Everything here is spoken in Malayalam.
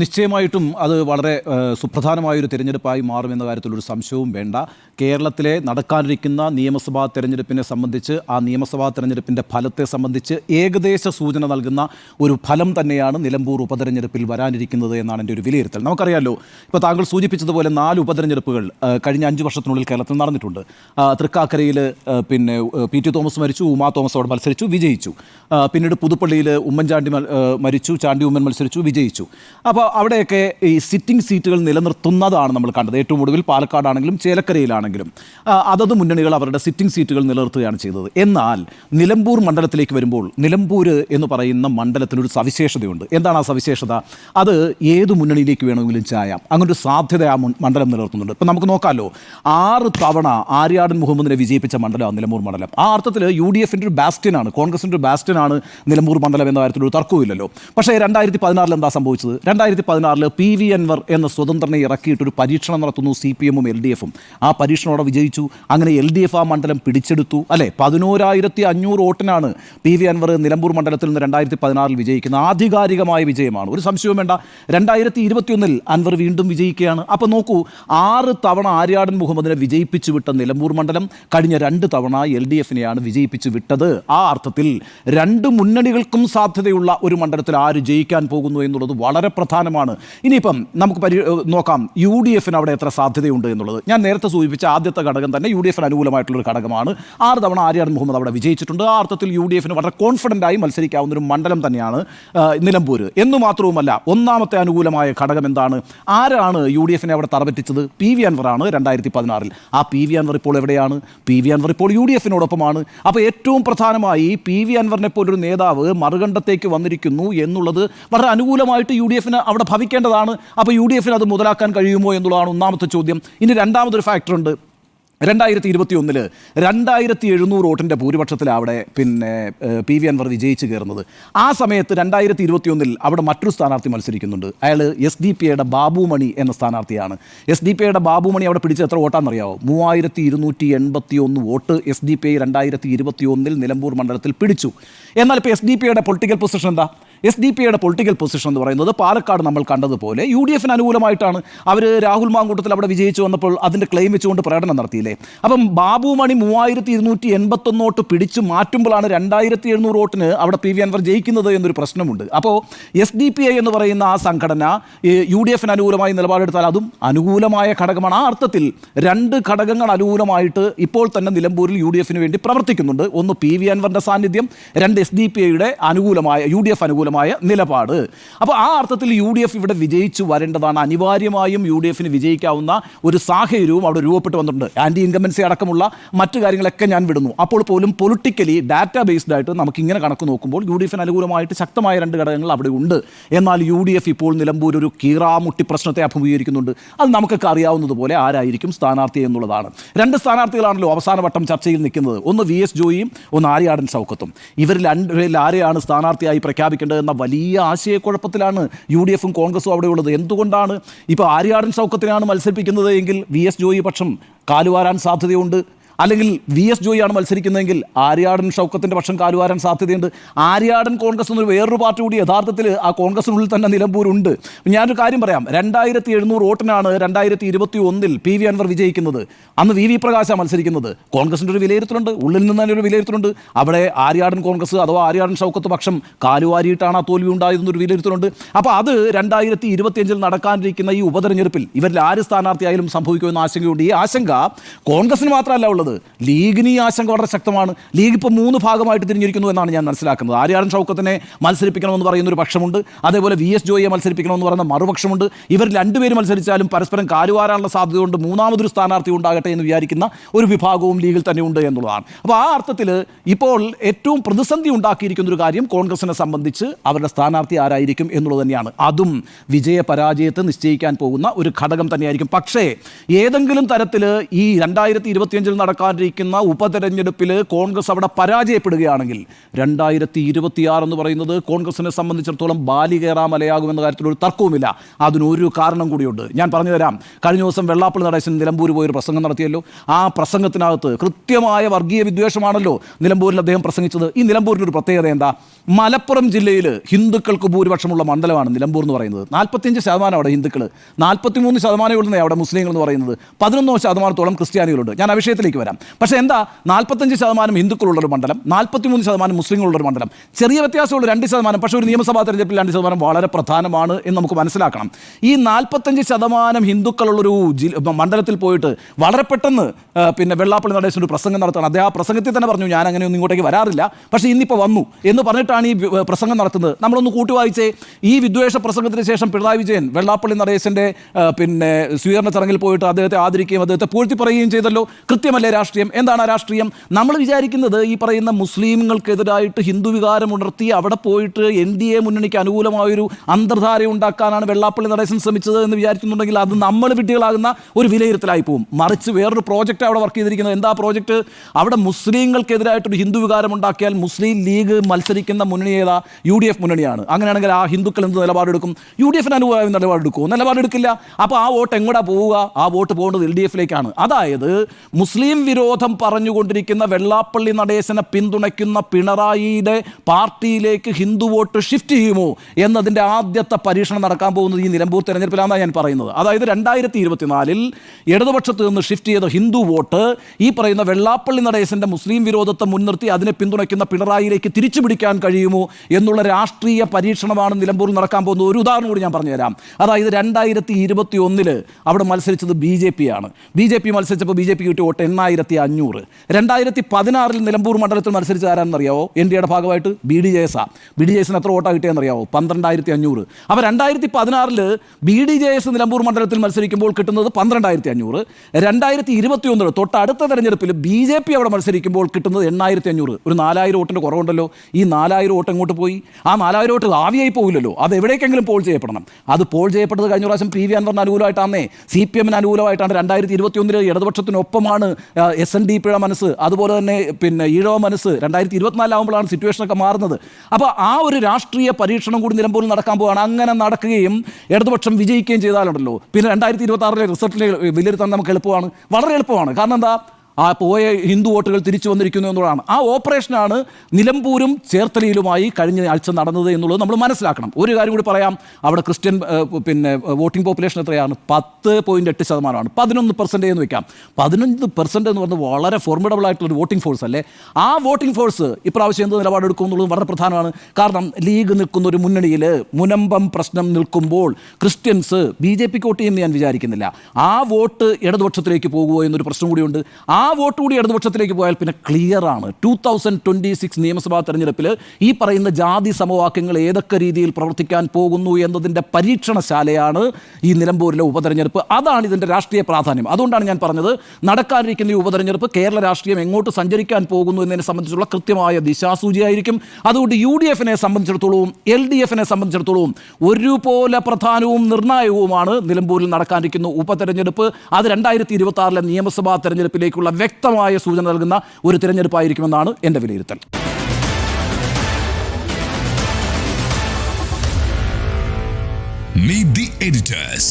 നിശ്ചയമായിട്ടും അത് വളരെ സുപ്രധാനമായ സുപ്രധാനമായൊരു തിരഞ്ഞെടുപ്പായി മാറുമെന്ന കാര്യത്തിലൊരു സംശയവും വേണ്ട. കേരളത്തിലെ നടക്കാനിരിക്കുന്ന നിയമസഭാ തെരഞ്ഞെടുപ്പിനെ സംബന്ധിച്ച് ആ നിയമസഭാ തെരഞ്ഞെടുപ്പിന്റെ ഫലത്തെ സംബന്ധിച്ച് ഏകദേശ സൂചന നൽകുന്ന ഒരു ഫലം തന്നെയാണ് നിലമ്പൂർ ഉപതെരഞ്ഞെടുപ്പിൽ വരാനിരിക്കുന്നത് എന്നാണ് എന്റെ ഒരു വിലയിരുത്തൽ. നമുക്കറിയാമല്ലോ ഇപ്പോൾ താങ്കൾ സൂചിപ്പിച്ചതുപോലെ നാല് ഉപതെരഞ്ഞെടുപ്പുകൾ കഴിഞ്ഞ അഞ്ച് വർഷത്തിനുള്ളിൽ കേരളത്തിൽ നടന്നിട്ടുണ്ട്. തൃക്കാക്കരയിൽ പിന്നെ പി ടി തോമസ് മരിച്ചു ഉമാ തോമസ് അവിടെ മത്സരിച്ചു വിജയിച്ചു. പിന്നീട് പുതുപ്പള്ളിയിൽ ഉമ്മൻചാണ്ടി മരിച്ചു ചാണ്ടി ഉമ്മൻ മത്സരിച്ചു വിജയിച്ചു. അപ്പോൾ അവിടെയൊക്കെ ഈ സിറ്റിംഗ് സീറ്റുകൾ നിലനിർത്തുന്നതാണ് നമ്മൾ കണ്ടത്. ഏറ്റവും ഒടുവിൽ പാലക്കാടാണെങ്കിലും ചേലക്കരയിലാണെങ്കിലും. അതത് മുന്നണികൾ അവരുടെ സിറ്റിംഗ് സീറ്റുകൾ നിലനിർത്തുകയാണ് ചെയ്തത്. എന്നാൽ നിലമ്പൂർ മണ്ഡലത്തിലേക്ക് വരുമ്പോൾ നിലമ്പൂർ എന്ന് പറയുന്ന മണ്ഡലത്തിനൊരു സവിശേഷതയുണ്ട്. എന്താണ് ആ സവിശേഷത? അത് ഏത് മുന്നണിയിലേക്ക് വേണമെങ്കിലും ചായാം. അങ്ങനെ ഒരു സാധ്യത ആ മണ്ഡലം നിലനിർത്തുന്നുണ്ട്. ഇപ്പം നമുക്ക് നോക്കാമല്ലോ ആറ് തവണ ആര്യാടൻ മുഹമ്മദിനെ വിജയിപ്പിച്ച മണ്ഡലമാണ് നിലമ്പൂർ മണ്ഡലം. ആ അർത്ഥത്തിൽ യു ഡി എഫിന്റെ ഒരു ബാസ്റ്റിനാണ് കോൺഗ്രസിന്റെ ഒരു ബാസ്റ്റിനാണ് നിലമ്പൂർ മണ്ഡലം എന്ന കാര്യത്തിൽ ഒരു തർക്കവുമില്ലല്ലോ. പക്ഷേ രണ്ടായിരത്തി പതിനാറിൽ എന്താ സംഭവിച്ചത്? രണ്ടായിരത്തി പതിനാറിൽ പി വി അൻവർ എന്ന സ്വതന്ത്രനെ ഇറക്കിയിട്ടൊരു പരീക്ഷണം നടത്തുന്നു സി പി എമ്മും എൽ ഡി എഫും. ആ പരീക്ഷണോടെ വിജയിച്ചു. അങ്ങനെ എൽ ഡി എഫ് ആ മണ്ഡലം പിടിച്ചെടുത്തു. അല്ലേ? പതിനോരായിരത്തി അഞ്ഞൂറ് വോട്ടിനാണ് പി വി അൻവർ നിലമ്പൂർ മണ്ഡലത്തിൽ നിന്ന് രണ്ടായിരത്തി പതിനാറിൽ വിജയിക്കുന്ന ആധികാരികമായ വിജയമാണ്. ഒരു സംശയവും വേണ്ട. രണ്ടായിരത്തി ഇരുപത്തിയൊന്നിൽ അൻവർ വീണ്ടും വിജയിക്കുകയാണ്. അപ്പോൾ നോക്കൂ ആറ് തവണ ആര്യാടൻ മുഹമ്മദിനെ വിജയിപ്പിച്ചു വിട്ട നിലമ്പൂർ മണ്ഡലം കഴിഞ്ഞ രണ്ട് തവണ എൽ ഡി എഫിനെയാണ് വിജയിപ്പിച്ചു വിട്ടത്. ആ അർത്ഥത്തിൽ രണ്ട് മുന്നണികൾക്കും സാധ്യതയുള്ള ഒരു മണ്ഡലത്തിൽ ആര് ജയിക്കാൻ പോകുന്നു എന്നുള്ളത് വളരെ പ്രധാനമാണ്. ഇനിയിപ്പം നമുക്ക് പരി നോക്കാം യു ഡി എഫിന് അവിടെ എത്ര സാധ്യതയുണ്ട് എന്നുള്ളത്. ഞാൻ നേരത്തെ സൂചിപ്പിച്ച ആദ്യത്തെ ഘടകം തന്നെ യു ഡി എഫിന് അനുകൂലമായിട്ടുള്ളൊരു ഘടകമാണ്. ആറ് തവണ ആര്യാടൻ മുഹമ്മദ് അവിടെ വിജയിച്ചിട്ടുണ്ട്. ആ അർത്ഥത്തിൽ യു ഡി എഫിന് വളരെ കോൺഫിഡന്റ് ആയി മത്സരിക്കാവുന്ന ഒരു മണ്ഡലം തന്നെയാണ് നിലമ്പൂർ എന്ന് മാത്രവുമല്ല ഒന്നാമത്തെ അനുകൂലമായ ഘടകം എന്താണ്? ആരാണ് യു ഡി എഫിനെ അവിടെ തറപറ്റിച്ചത്? പി വി അൻവറാണ് രണ്ടായിരത്തി പതിനാറിൽ ആ പി വി അൻവർ ഇപ്പോൾ എവിടെയാണ്? പി വി അൻവർ ഇപ്പോൾ യു ഡി എഫിനോടൊപ്പമാണ്. അപ്പോൾ ഏറ്റവും പ്രധാനമായി പി വി അൻവറിനെ പോലൊരു നേതാവ് മറുകണ്ഠത്തേക്ക് വന്നിരിക്കുന്നു എന്നുള്ളത് വളരെ അനുകൂലമായിട്ട് യു ഡി എഫിന് അവിടെ ഭവിക്കേണ്ടതാണ്. അപ്പോൾ യു ഡി എഫിന് അത് മുതലാക്കാൻ കഴിയുമോ എന്നുള്ളതാണ് ഒന്നാമത്തെ ചോദ്യം. ഇനി രണ്ടാമതൊരു ഫാക്ടറുണ്ട് രണ്ടായിരത്തി ഇരുപത്തി ഒന്നിൽ രണ്ടായിരത്തി എഴുന്നൂറ് വോട്ടിന്റെ ഭൂരിപക്ഷത്തിൽ അവിടെ പിന്നെ പി വി അൻവർ വിജയിച്ച് കയറുന്നത്. ആ സമയത്ത് രണ്ടായിരത്തി ഇരുപത്തി ഒന്നിൽ അവിടെ മറ്റൊരു സ്ഥാനാർത്ഥി മത്സരിക്കുന്നുണ്ട്. അയാൾ എസ് ഡി പി ഐയുടെ ബാബുമണി എന്ന സ്ഥാനാർത്ഥിയാണ്. എസ് ഡി പി ഐയുടെ ബാബുമണി അവിടെ പിടിച്ച എത്ര വോട്ടാണെന്നറിയാവോ? മൂവായിരത്തി ഇരുന്നൂറ്റി എൺപത്തി ഒന്ന് vote S D P I രണ്ടായിരത്തി ഇരുപത്തി ഒന്നിൽ നിലമ്പൂർ മണ്ഡലത്തിൽ പിടിച്ചു. എന്നാൽ ഇപ്പോൾ എസ് ഡി പി ഐയുടെ പൊളിറ്റിക്കൽ പൊസിഷൻ എന്താ? എസ് ഡി പി ഐയുടെ പൊളിറ്റിക്കൽ പൊസിഷൻ എന്ന് പറയുന്നത് പാലക്കാട് നമ്മൾ കണ്ടതുപോലെ യു ഡി എഫിന് അനുകൂലമായിട്ടാണ്. അവർ രാഹുൽ മാങ്കൂട്ടത്തിൽ അവിടെ വിജയിച്ചു വന്നപ്പോൾ അതിന്റെ ക്ലെയിം വെച്ചുകൊണ്ട് പ്രകടനം നടത്തിയില്ലേ? അപ്പം ബാബു മണി മൂവായിരത്തി ഇരുന്നൂറ്റി എൺപത്തൊന്നോട്ട് പിടിച്ചു മാറ്റുമ്പോഴാണ് രണ്ടായിരത്തി എഴുന്നൂറ് വോട്ടിന് അവിടെ പി വി അൻവർ ജയിക്കുന്നത് എന്നൊരു പ്രശ്നമുണ്ട്. അപ്പോൾ എസ് ഡി പി ഐ എന്ന് പറയുന്ന ആ സംഘടന യു ഡി എഫിന് അനുകൂലമായി നിലപാടെടുത്താൽ അതും അനുകൂലമായ ഘടകമാണ്. ആ അർത്ഥത്തിൽ രണ്ട് ഘടകങ്ങൾ അനുകൂലമായിട്ട് ഇപ്പോൾ തന്നെ നിലമ്പൂരിൽ യു ഡി എഫിന് വേണ്ടി പ്രവർത്തിക്കുന്നുണ്ട്. ഒന്ന് പി വി അൻവറിന്റെ സാന്നിധ്യം രണ്ട് എസ് ഡി പി ഐയുടെ അനുകൂലമായ യു ഡി എഫ് അനുകൂലമായ നിലപാട്. അപ്പോൾ ആ അർത്ഥത്തിൽ യു ഡി എഫ് ഇവിടെ വിജയിച്ചു വരേണ്ടതാണ്. അനിവാര്യമായും യു ഡി എഫിന് വിജയിക്കാവുന്ന ഒരു സാഹചര്യവും അവിടെ രൂപപ്പെട്ട് വന്നിട്ടുണ്ട്. ആന്റി ഇൻകമൻസി അടക്കമുള്ള മറ്റു കാര്യങ്ങളൊക്കെ ഞാൻ വിടുന്നു. അപ്പോൾ പോലും പൊളിറ്റിക്കലി ഡാറ്റാ ബേസ്ഡ് ആയിട്ട് നമുക്ക് ഇങ്ങനെ കണക്ക് നോക്കുമ്പോൾ യു ഡി എഫിന് അനുകൂലമായിട്ട് ശക്തമായ രണ്ട് ഘടകങ്ങൾ അവിടെ ഉണ്ട്. എന്നാൽ യു ഡി എഫ് ഇപ്പോൾ നിലമ്പൂർ ഒരു കീറാമുട്ടി പ്രശ്നത്തെ അഭിമുഖീകരിക്കുന്നുണ്ട്. അത് നമുക്കൊക്കെ അറിയാവുന്നതുപോലെ ആരായിരിക്കും സ്ഥാനാർത്ഥി എന്നുള്ളതാണ്. രണ്ട് സ്ഥാനാർത്ഥികളാണല്ലോ അവസാന വട്ടം ചർച്ചയിൽ നിൽക്കുന്നത്. ഒന്ന് വി എസ് ജോയിയും ഒന്ന് ആര്യാടൻ സൗക്കത്തും. ഇവരിൽ രണ്ടുപേരിൽ ആരെയാണ് സ്ഥാനാർത്ഥിയായി പ്രഖ്യാപിക്കേണ്ടത് എന്ന വലിയ ആശയക്കുഴപ്പത്തിലാണ് യു ഡി എഫും കോൺഗ്രസും അവിടെയുള്ളത്. എന്തുകൊണ്ടാണ്? ഇപ്പോൾ ആര്യാടൻ സൗഖ്യത്തിനാണ് മത്സരിപ്പിക്കുന്നത് എങ്കിൽ വി എസ് ജോയി പക്ഷം കാലുവാരാൻ സാധ്യതയുണ്ട്. അല്ലെങ്കിൽ വി എസ് ജോയിയാണ് മത്സരിക്കുന്നതെങ്കിൽ ആര്യാടൻ ഷൗക്കത്തിന്റെ പക്ഷം കാലുവാരാൻ സാധ്യതയുണ്ട്. ആര്യാടൻ കോൺഗ്രസ് എന്നൊരു വേറൊരു പാർട്ടി കൂടി യഥാർത്ഥത്തിൽ ആ കോൺഗ്രസിനുള്ളിൽ തന്നെ നിലമ്പൂരുണ്ട്. ഞാനൊരു കാര്യം പറയാം. രണ്ടായിരത്തി എഴുന്നൂറ് വോട്ടിനാണ് രണ്ടായിരത്തി ഇരുപത്തി ഒന്നിൽ പി വി അൻവർ വിജയിക്കുന്നത്. അന്ന് വി വി പ്രകാശാണ് മത്സരിക്കുന്നത്. കോൺഗ്രസിന്റെ ഒരു വിലയിരുത്തലുണ്ട്. ഉള്ളിൽ നിന്ന് തന്നെ ഒരു വിലയിരുത്തലുണ്ട്. അവിടെ ആര്യാടൻ കോൺഗ്രസ് അഥവാ ആര്യാടൻ ഷൗക്കത്ത് പക്ഷം കാലുവാരിയിട്ടാണ് ആ തോൽവി ഉണ്ടായതെന്നൊരു വിലയിരുത്തലുണ്ട്. അപ്പോൾ അത് രണ്ടായിരത്തി ഇരുപത്തിയഞ്ചിൽ നടക്കാനിരിക്കുന്ന ഈ ഉപതെരഞ്ഞെടുപ്പിൽ ഇവരിൽ ആര് സ്ഥാനാർത്ഥിയായാലും സംഭവിക്കുമെന്ന ആശങ്കയുണ്ട്. ഈ ആശങ്ക കോൺഗ്രസിന് മാത്രമല്ല ഉള്ളത്. ലീഗിന് ഈ ആശങ്ക വളരെ ശക്തമാണ്. ലീഗ് ഇപ്പോൾ മൂന്ന് ഭാഗമായിട്ട് തിരിഞ്ഞിരിക്കുന്നു എന്നാണ് ഞാൻ മനസ്സിലാക്കുന്നത്. ആര്യാടൻ ഷൗക്കത്തിനെ മത്സരിപ്പിക്കണമെന്ന് പറയുന്ന ഒരു പക്ഷമുണ്ട്. അതേപോലെ വി എസ് ജോയിയെ മത്സരിപ്പിക്കണമെന്ന് പറയുന്ന മറുപക്ഷമുണ്ട്. ഇവർ രണ്ടുപേരും മത്സരിച്ചാലും പരസ്പരം കാലുവാരാനുള്ള സാധ്യതയുണ്ട്. മൂന്നാമതൊരു സ്ഥാനാർത്ഥി ഉണ്ടാകട്ടെ എന്ന് വിചാരിക്കുന്ന ഒരു വിഭാഗവും ലീഗിൽ തന്നെ ഉണ്ട് എന്നുള്ളതാണ്. അപ്പോൾ ആ അർത്ഥത്തിൽ ഇപ്പോൾ ഏറ്റവും പ്രതിസന്ധി ഉണ്ടാക്കിയിരിക്കുന്ന ഒരു കാര്യം കോൺഗ്രസിനെ സംബന്ധിച്ച് അവരുടെ സ്ഥാനാർത്ഥി ആരായിരിക്കും എന്നുള്ളത് തന്നെയാണ്. അതും വിജയ പരാജയത്തെ നിശ്ചയിക്കാൻ പോകുന്ന ഒരു ഘടകം തന്നെയായിരിക്കും. പക്ഷേ ഏതെങ്കിലും തരത്തിൽ ഈ രണ്ടായിരത്തി ഇരുപത്തിയഞ്ചിൽ നടക്കുന്ന നടക്കാനിരിക്കുന്ന ഉപതെരഞ്ഞെടുപ്പിൽ കോൺഗ്രസ് അവിടെ പരാജയപ്പെടുകയാണെങ്കിൽ രണ്ടായിരത്തി ഇരുപത്തിയാറ് എന്ന് പറയുന്നത് കോൺഗ്രസിനെ സംബന്ധിച്ചിടത്തോളം ബാലി കയറാ മലയാകുമെന്ന കാര്യത്തിൽ ഒരു തർക്കവുമില്ല. അതിനൊരു കാരണം കൂടിയുണ്ട്. ഞാൻ പറഞ്ഞു തരാം. കഴിഞ്ഞ ദിവസം വെള്ളാപ്പള്ളി നടേശൻ നിലമ്പൂർ ഒരു പ്രസംഗം നടത്തിയല്ലോ. ആ പ്രസംഗത്തിനകത്ത് കൃത്യമായ വർഗീയ വിദ്വേഷമാണല്ലോ നിലമ്പൂരിൽ അദ്ദേഹം പ്രസംഗിച്ചത്. ഈ നിലമ്പൂരിന്റെ ഒരു പ്രത്യേകത എന്താ? മലപ്പുറം ജില്ലയിൽ ഹിന്ദുക്കൾക്ക് ഭൂരിപക്ഷമുള്ള മണ്ഡലമാണ് നിലമ്പൂർ എന്ന് പറയുന്നത്. നാൽപ്പത്തിയഞ്ച് ശതമാനം അവിടെ ഹിന്ദുക്കൾ നാൽപ്പത്തിമൂന്ന് ശതമാനം ഉള്ളതേ അവിടെ മുസ്ലിങ്ങൾ എന്ന് പറയുന്നത്. പതിനൊന്നോ ശതമാനത്തോളം ക്രിസ്ത്യാനികളുണ്ട്. ഞാൻ ആ വിഷയത്തിലേക്ക് വരാം. പക്ഷേ എന്താ നാൽപ്പത്തഞ്ച് ശതമാനം ഹിന്ദുക്കളുള്ളൊരു മണ്ഡലം നാൽപ്പത്തിമൂന്ന് ശതമാനം മുസ്ലിങ്ങളുള്ളൊരു മണ്ഡലം. ചെറിയ വ്യത്യാസമുള്ള രണ്ട് ശതമാനം പക്ഷേ ഒരു നിയമസഭാ തെരഞ്ഞെടുപ്പിൽ രണ്ട് ശതമാനം വളരെ പ്രധാനമാണ് എന്ന് നമുക്ക് മനസ്സിലാക്കണം. ഈ നാൽപ്പത്തഞ്ച് ശതമാനം ഹിന്ദുക്കളുള്ളൊരു മണ്ഡലത്തിൽ പോയിട്ട് വളരെ പെട്ടെന്ന് പിന്നെ വെള്ളാപ്പള്ളി നടേശൻ ഒരു പ്രസംഗം നടത്തണം അദ്ദേഹം ആ പ്രസംഗത്തിൽ തന്നെ പറഞ്ഞു ഞാൻ അങ്ങനെ ഒന്നും ഇങ്ങോട്ടേക്ക് വരാറില്ല. പക്ഷേ ഇന്നിപ്പോൾ വന്നു. എന്ന് പറഞ്ഞിട്ടാണ് ഈ പ്രസംഗം നടത്തുന്നത്. നമ്മളൊന്ന് കൂട്ടി വായിച്ചേ ഈ വിദ്വേഷ പ്രസംഗത്തിന് ശേഷം പിണറായി വിജയൻ വെള്ളാപ്പള്ളി നടേശന്റെ പിന്നെ സ്വീകരണ ചടങ്ങിൽ പോയിട്ട് അദ്ദേഹത്തെ ആദരിക്കുകയും അദ്ദേഹത്തെ പൂഴ്ത്തി പറയുകയും ചെയ്തല്ലോ. കൃത്യമല്ലേ രാഷ്ട്രീയം. എന്താണ് ആ രാഷ്ട്രീയം? നമ്മൾ വിചാരിക്കുന്നത് ഈ പറയുന്ന മുസ്ലിംകൾക്കെതിരായിട്ട് ഹിന്ദു വികാരം ഉണർത്തി അവിടെ പോയിട്ട് എൻ ഡി എ മുന്നണിക്ക് അനുകൂലമായൊരു അന്തർധാര ഉണ്ടാക്കാനാണ് വെള്ളാപ്പള്ളി നടേശൻ ശ്രമിച്ചത് എന്ന് വിചാരിക്കുന്നുണ്ടെങ്കിൽ അത് നമ്മൾ വിഡ്ഢികളാകുന്ന ഒരു വിലയിരുത്തലായി പോകും മറിച്ച് വേറൊരു പ്രോജക്റ്റ് അവിടെ വർക്ക് ചെയ്തിരിക്കുന്നത്. എന്താ പ്രോജക്റ്റ് അവിടെ മുസ്ലിങ്ങൾക്കെതിരായിട്ടൊരു ഹിന്ദു വികാരം ഉണ്ടാക്കിയാൽ മുസ്ലിം ലീഗ് മത്സരിക്കുന്ന മുന്നണി ഏതാ? യു ഡി എഫ് മുന്നണിയാണ്. അങ്ങനെയാണെങ്കിൽ ആ ഹിന്ദുക്കൾ എന്ത് നിലപാടെടുക്കും? യു ഡി എഫിന് അനുകൂലമായ നിലപാടെടുക്കുമോ നിലപാടെടുക്കില്ല. അപ്പോൾ ആ വോട്ട് എങ്ങോട്ടാ പോവുക? ആ വോട്ട് പോകേണ്ടത് എൽ ഡി എഫിലേക്കാണ്. അതായത് മുസ്ലിം വിരോധം പറഞ്ഞുകൊണ്ടിരിക്കുന്ന വെള്ളാപ്പള്ളി നടേശനെ പിന്തുണയ്ക്കുന്ന പിണറായിയുടെ പാർട്ടിയിലേക്ക് ഹിന്ദു വോട്ട് ഷിഫ്റ്റ് ചെയ്യുമോ എന്നതിന്റെ ആദ്യത്തെ പരീക്ഷണം നടക്കാൻ പോകുന്നത് ഈ നിലമ്പൂർ തെരഞ്ഞെടുപ്പിലാണെന്നാണ് ഞാൻ പറയുന്നത്. അതായത് രണ്ടായിരത്തി ഇരുപത്തിനാലിൽ ഇടതുപക്ഷത്ത് നിന്ന് ഷിഫ്റ്റ് ചെയ്ത ഹിന്ദു വോട്ട് ഈ പറയുന്ന വെള്ളാപ്പള്ളി നടേശന്റെ മുസ്ലിം വിരോധത്തെ മുൻനിർത്തി അതിനെ പിന്തുണയ്ക്കുന്ന പിണറായിയിലേക്ക് തിരിച്ചു പിടിക്കാൻ കഴിയുമോ എന്നുള്ള രാഷ്ട്രീയ പരീക്ഷണമാണ് നിലമ്പൂരിൽ നടക്കാൻ പോകുന്നത്. ഒരു ഉദാഹരണം കൂടി ഞാൻ പറഞ്ഞുതരാം. അതായത് രണ്ടായിരത്തി ഇരുപത്തി ഒന്നിൽ അവിടെ മത്സരിച്ചത് ബി ജെ പി ആണ്. ബി ജെ പി മത്സരിച്ചപ്പോൾ ബി ജെ പി കിട്ടിയ വോട്ട് എണ്ണായിരത്തി അഞ്ഞൂറ് രണ്ടായിരത്തി പതിനാറിൽ നിലമ്പൂർ മണ്ഡലത്തിൽ മത്സരിച്ച ആരാണെന്നറിയാവോ? എൻ ഡിയുടെ ഭാഗമായിട്ട് ബി ഡി ജെ എസ് ആ ബി ഡി ജെ എസിന് എത്ര വോട്ടാണ് കിട്ടിയെന്നറിയാവോ? പന്ത്രണ്ടായിരത്തി അഞ്ഞൂറ് അപ്പോൾ രണ്ടായിരത്തി പതിനാറിൽ B D J S Nilambur മണ്ഡലത്തിൽ മത്സരിക്കുമ്പോൾ കിട്ടുന്നത് പന്ത്രണ്ടായിരത്തി അഞ്ഞൂറ് രണ്ടായിരത്തി ഇരുപത്തി ഒന്നിൽ തൊട്ടടുത്ത തെരഞ്ഞെടുപ്പിൽ ബി ജെ പി അവിടെ മത്സരിക്കുമ്പോൾ കിട്ടുന്നത് എണ്ണായിരത്തി അഞ്ഞൂറ് ഒരു നാലായിരം വോട്ടിന്റെ കുറവുണ്ടല്ലോ. ഈ നാലായിരം വോട്ട് എങ്ങോട്ട് പോയി? ആ നാലായിരം വോട്ട് ആവിയായി പോകില്ലല്ലോ അത് എവിടേക്കെങ്കിലും പോൾ ചെയ്യപ്പെടണം. അത് പോൾ ചെയ്യപ്പെട്ടത് കഴിഞ്ഞ പ്രാവശ്യം പി വി അൻവറിന് അനുകൂലമായിട്ടാണേ സി പി എമ്മിന് അനുകൂലമായിട്ടാണ് രണ്ടായിരത്തി ഇരുപത്തി ഒന്നിൽ ഇടതുപക്ഷത്തിനൊപ്പമാണ് എസ് എൻ ഡി പിയുടെ മനസ്സ് അതുപോലെ തന്നെ പിന്നെ ഈഴവ മനസ്സ് രണ്ടായിരത്തി ഇരുപത്തിനാലാവുമ്പോഴാണ് സിറ്റുവേഷനൊക്കെ മാറുന്നത്. അപ്പോൾ ആ ഒരു രാഷ്ട്രീയ പരീക്ഷണം കൂടി നിലമ്പൂരിൽ നടക്കാൻ പോവുകയാണ് അങ്ങനെ നടക്കുകയും ഇടതുപക്ഷം വിജയിക്കുകയും ചെയ്താലുണ്ടല്ലോ. പിന്നെ രണ്ടായിരത്തി ഇരുപത്തി ആറിലെ റിസൾട്ടിനെ വിലയിരുത്താൻ നമുക്ക് എളുപ്പമാണ്. വളരെ എളുപ്പമാണ്. കാരണം എന്താ? ആ പോയ ഹിന്ദു വോട്ടുകൾ തിരിച്ചു വന്നിരിക്കുന്നു എന്നുള്ളതാണ്. ആ ഓപ്പറേഷനാണ് നിലമ്പൂരും ചേർത്തലയിലുമായി കഴിഞ്ഞ ആഴ്ച നടന്നത് എന്നുള്ളത് നമ്മൾ മനസ്സിലാക്കണം. ഒരു കാര്യം കൂടി പറയാം. അവിടെ ക്രിസ്ത്യൻ പിന്നെ വോട്ടിംഗ് പോപ്പുലേഷൻ എത്രയാണ്? പത്ത് പോയിന്റ് എട്ട് ശതമാനമാണ്. പതിനൊന്ന് പെർസെന്റ് എന്ന് വെക്കാം. പതിനൊന്ന് പെർസെന്റ് എന്ന് പറഞ്ഞാൽ വളരെ ഫോർമിഡബിൾ ആയിട്ടുള്ള ഒരു വോട്ടിംഗ് ഫോഴ്സ് അല്ലേ? ആ വോട്ടിംഗ് ഫോഴ്സ് ഇപ്രാവശ്യം എന്ത് നിലപാടെടുക്കും എന്നുള്ളത് വളരെ പ്രധാനമാണ്. കാരണം ലീഗ് നിൽക്കുന്ന ഒരു മുന്നണിയിൽ മുനമ്പം പ്രശ്നം നിൽക്കുമ്പോൾ ക്രിസ്ത്യൻസ് ബി ജെ പിക്ക് വോട്ട് ചെയ്യുമെന്ന് ഞാൻ വിചാരിക്കുന്നില്ല. ആ വോട്ട് ഇടതുപക്ഷത്തിലേക്ക് പോകുമോ എന്നൊരു പ്രശ്നം കൂടിയുണ്ട്. ആ വോട്ട് കൂടി ഇടതുപക്ഷത്തിലേക്ക് പോയാൽ പിന്നെ ക്ലിയർ ആണ്. ടൂ തൗസൻഡ് ട്വന്റി സിക്സ് നിയമസഭാ തെരഞ്ഞെടുപ്പിൽ ഈ പറയുന്ന ജാതി സമവാക്യങ്ങൾ ഏതൊക്കെ രീതിയിൽ പ്രവർത്തിക്കാൻ പോകുന്നു എന്നതിന്റെ പരീക്ഷണശാലയാണ് ഈ നിലമ്പൂരിലെ ഉപതെരഞ്ഞെടുപ്പ്. അതാണ് ഇതിന്റെ രാഷ്ട്രീയ പ്രാധാന്യം. അതുകൊണ്ടാണ് ഞാൻ പറഞ്ഞത് നടക്കാനിരിക്കുന്ന ഈ ഉപതെരഞ്ഞെടുപ്പ് കേരള രാഷ്ട്രീയം എങ്ങോട്ട് സഞ്ചരിക്കാൻ പോകുന്നു എന്നതിനെ സംബന്ധിച്ചുള്ള കൃത്യമായ ദിശാസൂചിയായിരിക്കും. അതുകൊണ്ട് യു ഡി എഫിനെ സംബന്ധിച്ചിടത്തോളവും എൽ ഡി എഫിനെ സംബന്ധിച്ചിടത്തോളവും ഒരുപോലെ പ്രധാനവും നിർണായകവുമാണ് നിലമ്പൂരിൽ നടക്കാനിരിക്കുന്ന ഉപതെരഞ്ഞെടുപ്പ്. അത് രണ്ടായിരത്തി ഇരുപത്തി ആറിലെ നിയമസഭാ തെരഞ്ഞെടുപ്പിലേക്കുള്ള വ്യക്തമായ സൂചന നൽകുന്ന ഒരു തിരഞ്ഞെടുപ്പായിരിക്കുമെന്നാണ് എന്റെ വിലയിരുത്തൽ Meet the editors.